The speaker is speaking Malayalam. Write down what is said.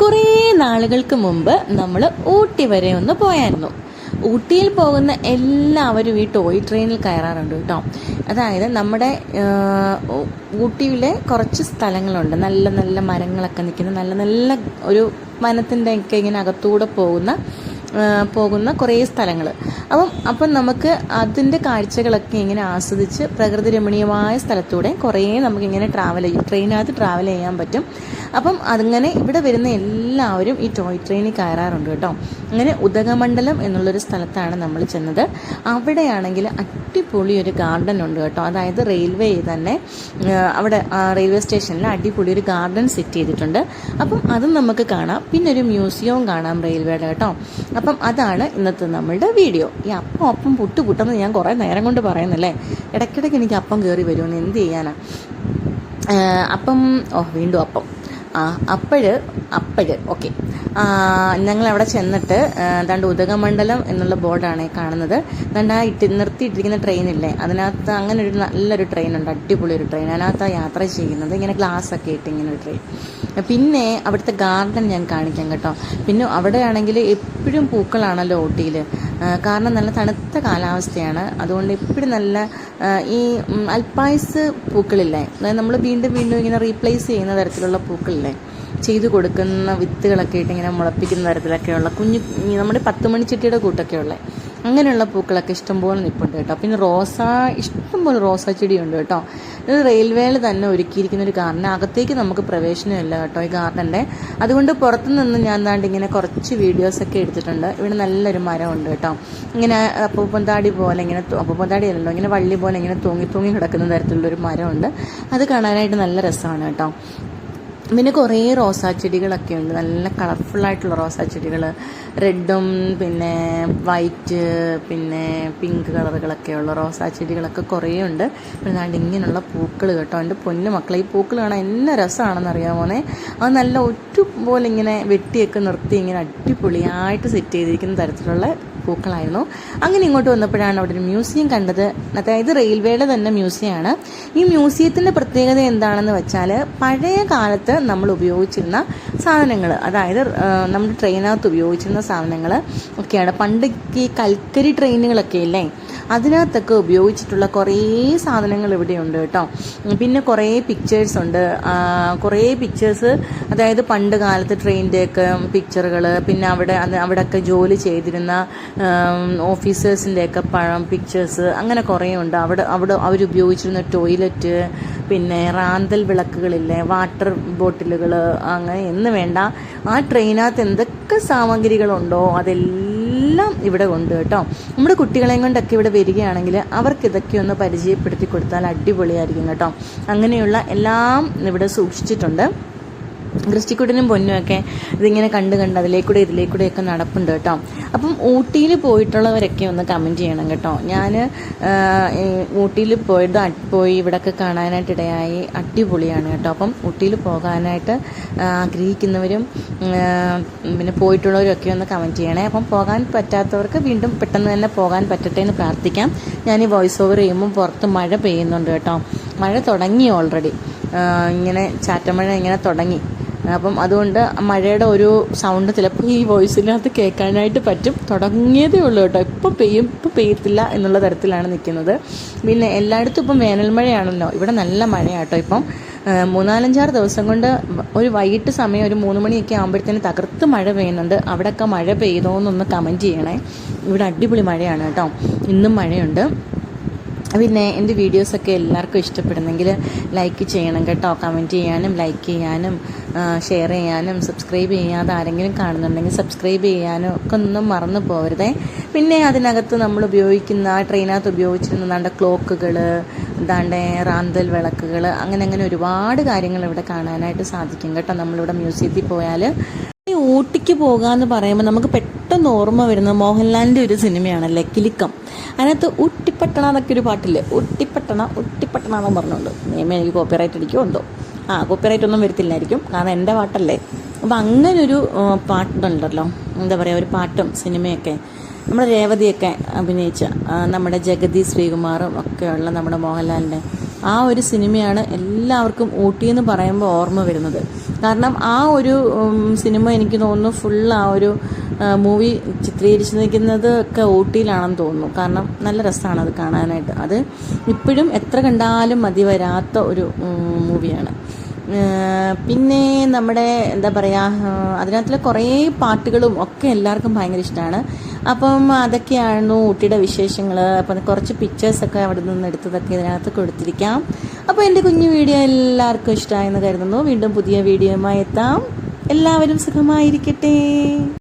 കുറേ നാളുകൾക്ക് മുമ്പ് നമ്മൾ ഊട്ടി വരെ ഒന്ന് പോയായിരുന്നു. ഊട്ടിയിൽ പോകുന്ന എല്ലാവരും ഈ ടോയ് ട്രെയിനിൽ കയറാറുണ്ട് കേട്ടോ. അതായത് നമ്മുടെ ഊട്ടിയിലെ കുറച്ച് സ്ഥലങ്ങളുണ്ട്. നല്ല നല്ല മരങ്ങളൊക്കെ നിൽക്കുന്ന നല്ല നല്ല ഒരു വനത്തിന്റെ ഒക്കെ ഇങ്ങനെ അകത്തൂടെ പോകുന്ന പോകുന്ന കുറേ സ്ഥലങ്ങൾ അപ്പം അപ്പം നമുക്ക് അതിന്റെ കാഴ്ചകളൊക്കെ ഇങ്ങനെ ആസ്വദിച്ച് പ്രകൃതി രമണീയമായ സ്ഥലത്തൂടെ കുറേ നമുക്കിങ്ങനെ ട്രാവൽ ചെയ്യും. ട്രെയിനകത്ത് ട്രാവൽ ചെയ്യാൻ പറ്റും. അപ്പം അതിങ്ങനെ ഇവിടെ വരുന്ന എല്ലാവരും ഈ ടോയ് ട്രെയിനിൽ കയറാറുണ്ട് കേട്ടോ. അങ്ങനെ ഉദകമണ്ഡലം എന്നുള്ളൊരു സ്ഥലത്താണ് നമ്മൾ ചെന്നത്. അവിടെയാണെങ്കിൽ അടിപൊളി ഒരു ഗാർഡൻ ഉണ്ട് കേട്ടോ. അതായത് റെയിൽവേ തന്നെ അവിടെ റെയിൽവേ സ്റ്റേഷനിൽ അടിപൊളി ഒരു ഗാർഡൻ സെറ്റ് ചെയ്തിട്ടുണ്ട്. അപ്പം അതും നമുക്ക് കാണാം. പിന്നെ ഒരു മ്യൂസിയവും കാണാം റെയിൽവേയുടെ കേട്ടോ. അപ്പം അതാണ് ഇന്നത്തെ നമ്മളുടെ വീഡിയോ. ഈ അപ്പം അപ്പം പുട്ട് പുട്ടെന്ന് ഞാൻ കുറേ നേരം കൊണ്ട് പറയുന്നല്ലേ? ഇടയ്ക്കിടയ്ക്ക് എനിക്ക് അപ്പം കയറി വരുമെന്ന് എന്ത് ചെയ്യാനാണ് അപ്പം ഓ വീണ്ടും അപ്പം. ആ അപ്പോഴ് അപ്പോഴ് ഓക്കെ. ഞങ്ങൾ അവിടെ ചെന്നിട്ട് ഏതാണ്ട് ഉദകമണ്ഡലം എന്നുള്ള ബോർഡാണ് കാണുന്നത്. ദാണ്ട് ആ ഇട്ടി നിർത്തിയിട്ടിരിക്കുന്ന ട്രെയിനില്ലേ അതിനകത്ത് അങ്ങനെ ഒരു നല്ലൊരു ട്രെയിനുണ്ട് അടിപൊളി ഒരു ട്രെയിൻ. അതിനകത്ത് യാത്ര ചെയ്യുന്നത്. ഇങ്ങനെ ഗ്ലാസ് ഒക്കെ ഇട്ട് ഇങ്ങനെ ഒരു ട്രെയിൻ. പിന്നെ അവിടുത്തെ ഗാർഡൻ ഞാൻ കാണിക്കാം കേട്ടോ. പിന്നെ അവിടെയാണെങ്കിൽ എപ്പോഴും പൂക്കളാണല്ലോ ഊട്ടിയിൽ കാരണം നല്ല തണുത്ത കാലാവസ്ഥയാണ്. അതുകൊണ്ട് എപ്പോഴും നല്ല ഈ അൽപ്പായസ് പൂക്കളില്ലേ? അതായത് നമ്മൾ വീണ്ടും വീണ്ടും ഇങ്ങനെ റീപ്ലേസ് ചെയ്യുന്ന തരത്തിലുള്ള പൂക്കളില്ലേ? ചെയ്തു കൊടുക്കുന്ന വിത്തുകളൊക്കെ ഇട്ട് ഇങ്ങനെ മുളപ്പിക്കുന്ന തരത്തിലൊക്കെയുള്ള കുഞ്ഞു നമ്മുടെ പത്ത് മണിച്ചട്ടിയുടെ കൂട്ടൊക്കെയുള്ള അങ്ങനെയുള്ള പൂക്കളൊക്കെ ഇഷ്ടംപോലെ നിൽപ്പുണ്ട് കേട്ടോ. പിന്നെ റോസ ഇഷ്ടംപോലെ റോസാ ചെടിയുണ്ട് കേട്ടോ. ഇത് റെയിൽവേയിൽ തന്നെ ഒരുക്കിയിരിക്കുന്ന ഒരു ഗാർഡൻ അകത്തേക്ക് നമുക്ക് പ്രവേശനമില്ല കേട്ടോ ഈ ഗാർഡന്റെ അതുകൊണ്ട് പുറത്തു നിന്ന് ഞാൻ താണ്ട് ഇങ്ങനെ കുറച്ച് വീഡിയോസൊക്കെ എടുത്തിട്ടുണ്ട്. ഇവിടെ നല്ലൊരു മരമുണ്ട് കേട്ടോ. ഇങ്ങനെ അപ്പൂപ്പന്താടി പോലെ ഇങ്ങനെ അപ്പൂപ്പന്താടി അല്ലല്ലോ ഇങ്ങനെ വള്ളി പോലെ ഇങ്ങനെ തൂങ്ങി തൂങ്ങി കിടക്കുന്ന തരത്തിലുള്ളൊരു മരമുണ്ട്. അത് കാണാനായിട്ട് നല്ല രസമാണ് കേട്ടോ. പിന്നെ കുറേ റോസാ ചെടികളൊക്കെ ഉണ്ട്. നല്ല കളർഫുള്ളായിട്ടുള്ള റോസാ ചെടികൾ റെഡും പിന്നെ വൈറ്റ് പിന്നെ പിങ്ക് കളറുകളൊക്കെയുള്ള റോസാ ചെടികളൊക്കെ കുറേ ഉണ്ട്. പിന്നെ ദാണ്ട് ഇങ്ങനെയുള്ള പൂക്കൾ കേട്ടോ. എന്റെ പൊന്നു മക്കളെ ഈ പൂക്കൾ കാണാൻ എന്ന രസമാണെന്ന് അറിയാമോനെ അത് നല്ല ഒറ്റ പോലെ ഇങ്ങനെ വെട്ടിയൊക്കെ നിർത്തി ഇങ്ങനെ അടിപൊളിയായിട്ട് സെറ്റ് ചെയ്തിരിക്കുന്ന തരത്തിലുള്ള പൂക്കളായിരുന്നു. അങ്ങനെ ഇങ്ങോട്ട് വന്നപ്പോഴാണ് അവിടെ ഒരു മ്യൂസിയം കണ്ടത്. അതായത് റെയിൽവേയുടെ തന്നെ മ്യൂസിയമാണ് ഈ മ്യൂസിയത്തിന്റെ പ്രത്യേകത എന്താണെന്ന് വെച്ചാൽ പഴയ കാലത്ത് നമ്മൾ ഉപയോഗിച്ചിരുന്ന സാധനങ്ങൾ അതായത് നമ്മുടെ ട്രെയിനകത്ത് ഉപയോഗിച്ചിരുന്ന സാധനങ്ങൾ ഒക്കെയാണ്. പണ്ട് ഈ കൽക്കരി ട്രെയിനുകളൊക്കെ ഇല്ലേ? അതിനകത്തൊക്കെ ഉപയോഗിച്ചിട്ടുള്ള കുറേ സാധനങ്ങൾ ഇവിടെയുണ്ട് കേട്ടോ. പിന്നെ കുറേ പിക്ചേഴ്സ് ഉണ്ട്. കുറേ പിക്ചേഴ്സ് അതായത് പണ്ട് കാലത്ത് ട്രെയിനിന്റെയൊക്കെ പിക്ചറുകൾ പിന്നെ അവിടെ അവിടെയൊക്കെ ജോലി ചെയ്തിരുന്ന ഓഫീസേഴ്സിന്റെയൊക്കെ പഴം പിക്ചേഴ്സ് അങ്ങനെ കുറേ ഉണ്ട്. അവിടെ അവിടെ അവരുപയോഗിച്ചിരുന്ന ടോയ്ലറ്റ് പിന്നെ റാന്തൽ വിളക്കുകളില്ലേ വാട്ടർ ബോട്ടിലുകൾ അങ്ങനെ എന്ന് വേണ്ട. ആ ട്രെയിനകത്ത് എന്തൊക്കെ സാമഗ്രികളുണ്ടോ അതെല്ലാം ഇവിടെ ഉണ്ട് കേട്ടോ. നമ്മുടെ കുട്ടികളെയും കൊണ്ടൊക്കെ ഇവിടെ വരികയാണെങ്കിൽ അവർക്ക് ഇതൊക്കെ ഒന്ന് പരിചയപ്പെടുത്തി കൊടുത്താൽ അടിപൊളിയായിരിക്കും കേട്ടോ. അങ്ങനെയുള്ള എല്ലാം ഇവിടെ സൂക്ഷിച്ചിട്ടുണ്ട്. ക്രിസ്റ്റിക്കുട്ടിനും പൊന്നുമൊക്കെ ഇതിങ്ങനെ കണ്ട് കണ്ട് അതിലേക്കൂടെ ഇതിലേക്കൂടെയൊക്കെ നടപ്പുണ്ട് കേട്ടോ. അപ്പം ഊട്ടിയിൽ പോയിട്ടുള്ളവരൊക്കെ ഒന്ന് കമന്റ് ചെയ്യണം കേട്ടോ. ഞാൻ ഊട്ടിയിൽ പോയത് പോയി ഇവിടെയൊക്കെ കാണാനായിട്ട് ഇടയായി അടിപൊളിയാണ് കേട്ടോ. അപ്പം ഊട്ടിയിൽ പോകാനായിട്ട് ആഗ്രഹിക്കുന്നവരും പിന്നെ പോയിട്ടുള്ളവരൊക്കെ ഒന്ന് കമന്റ് ചെയ്യണേ. അപ്പം പോകാൻ പറ്റാത്തവർക്ക് വീണ്ടും പെട്ടെന്ന് തന്നെ പോകാൻ പറ്റട്ടെ എന്ന് പ്രാർത്ഥിക്കാം. ഞാൻ ഈ വോയിസ് ഓവർ ചെയ്യുമ്പോൾ പുറത്ത് മഴ പെയ്യുന്നുണ്ട് കേട്ടോ. മഴ തുടങ്ങി ഓൾറെഡി ഇങ്ങനെ ചാറ്റമഴ ഇങ്ങനെ തുടങ്ങി. അപ്പം അതുകൊണ്ട് മഴയുടെ ഒരു സൗണ്ട് ചിലപ്പോൾ ഈ വോയിസിനകത്ത് കേൾക്കാനായിട്ട് പറ്റും. തുടങ്ങിയതേ ഉള്ളൂ കേട്ടോ. ഇപ്പം പെയ്യും ഇപ്പം പെയ്യത്തില്ല എന്നുള്ള തരത്തിലാണ് നിൽക്കുന്നത്. പിന്നെ എല്ലായിടത്തും ഇപ്പം വേനൽ മഴയാണല്ലോ. ഇവിടെ നല്ല മഴയാട്ടോ ഇപ്പം. മൂന്നാലഞ്ചാറ് ദിവസം കൊണ്ട് ഒരു വൈകിട്ട് സമയം ഒരു മൂന്ന് മണിയൊക്കെ ആകുമ്പോഴത്തേന് തകർത്ത് മഴ പെയ്യുന്നുണ്ട്. അവിടെയൊക്കെ മഴ പെയ്തോ എന്നൊന്ന് കമന്റ് ചെയ്യണേ. ഇവിടെ അടിപൊളി മഴയാണ് കേട്ടോ. ഇന്നും മഴയുണ്ട്. പിന്നെ എന്റെ വീഡിയോസൊക്കെ എല്ലാവർക്കും ഇഷ്ടപ്പെടുന്നെങ്കിൽ ലൈക്ക് ചെയ്യണം കേട്ടോ. കമന്റ് ചെയ്യാനും ലൈക്ക് ചെയ്യാനും ഷെയർ ചെയ്യാനും സബ്സ്ക്രൈബ് ചെയ്യാതെ ആരെങ്കിലും കാണുന്നുണ്ടെങ്കിൽ സബ്സ്ക്രൈബ് ചെയ്യാനും ഒക്കെ ഒന്നും മറന്നു പോകരുതേ പിന്നെ അതിനകത്ത് നമ്മൾ ഉപയോഗിക്കുന്ന ട്രെയിനകത്ത് ഉപയോഗിച്ചിരുന്ന നല്ല ക്ലോക്കുകൾ എന്താണ്ട് റാന്തൽ വിളക്കുകൾ അങ്ങനെ അങ്ങനെ ഒരുപാട് കാര്യങ്ങൾ ഇവിടെ കാണാനായിട്ട് സാധിക്കും കേട്ടോ. നമ്മളിവിടെ മ്യൂസിയത്തിൽ പോയാൽ ഊട്ടിക്ക് പോകാന്ന് പറയുമ്പോൾ നമുക്ക് പെട്ടെന്ന് ഓർമ്മ വരുന്ന മോഹൻലാലിന്റെ ഒരു സിനിമയാണ് ലക്കിലിക്കം. അതിനകത്ത് ഊട്ടിപ്പട്ടണ എന്നൊക്കെ ഒരു പാട്ടില്ലേ? ഊട്ടിപ്പട്ടണ ഊട്ടിപ്പട്ടണ എന്ന് പറഞ്ഞുകൊണ്ട്. നിയമം എനിക്ക് കോപ്പിറൈറ്റ് അടിക്കുമോ ഉണ്ടോ ആ കോപ്പിറൈറ്റ് ഒന്നും വരത്തില്ലായിരിക്കും. കാരണം എന്റെ പാട്ടല്ലേ. അപ്പം അങ്ങനൊരു പാട്ടുണ്ടല്ലോ. എന്താ പറയുക ഒരു പാട്ടും സിനിമയൊക്കെ. നമ്മുടെ രേവതിയൊക്കെ അഭിനയിച്ച നമ്മുടെ ജഗതി ശ്രീകുമാറും ഒക്കെയുള്ള നമ്മുടെ മോഹൻലാലിന്റെ ആ ഒരു സിനിമയാണ് എല്ലാവർക്കും ഊട്ടി എന്ന് പറയുമ്പോൾ ഓർമ്മ വരുന്നത്. കാരണം ആ ഒരു സിനിമ എനിക്ക് തോന്നുന്നു ഫുൾ ആ ഒരു മൂവി ചിത്രീകരിച്ചിരിക്കുന്നത് ഒക്കെ ഊട്ടിയിലാണെന്ന് തോന്നുന്നു. കാരണം നല്ല രസമാണ് അത് കാണാനായിട്ട്. അത് ഇപ്പോഴും എത്ര കണ്ടാലും മതി വരാത്ത ഒരു മൂവിയാണ് പിന്നെ നമ്മുടെ എന്താ പറയുക അതിനകത്തുള്ള കുറേ പാട്ടുകളും ഒക്കെ എല്ലാവർക്കും ഭയങ്കര ഇഷ്ടമാണ് അപ്പം അതൊക്കെയായിരുന്നു ഊട്ടിയുടെ വിശേഷങ്ങൾ അപ്പം കുറച്ച് പിക്ചേഴ്സൊക്കെ അവിടെ നിന്ന് എടുത്തതൊക്കെ ഇതിനകത്ത് കൊടുത്തിരിക്കാം. അപ്പോൾ എന്റെ കുഞ്ഞു വീഡിയോ എല്ലാവർക്കും ഇഷ്ടമായെന്ന് കരുതുന്നു. വീണ്ടും പുതിയ വീഡിയോയുമായി എത്താം. എല്ലാവരും സുഖമായിരിക്കട്ടെ.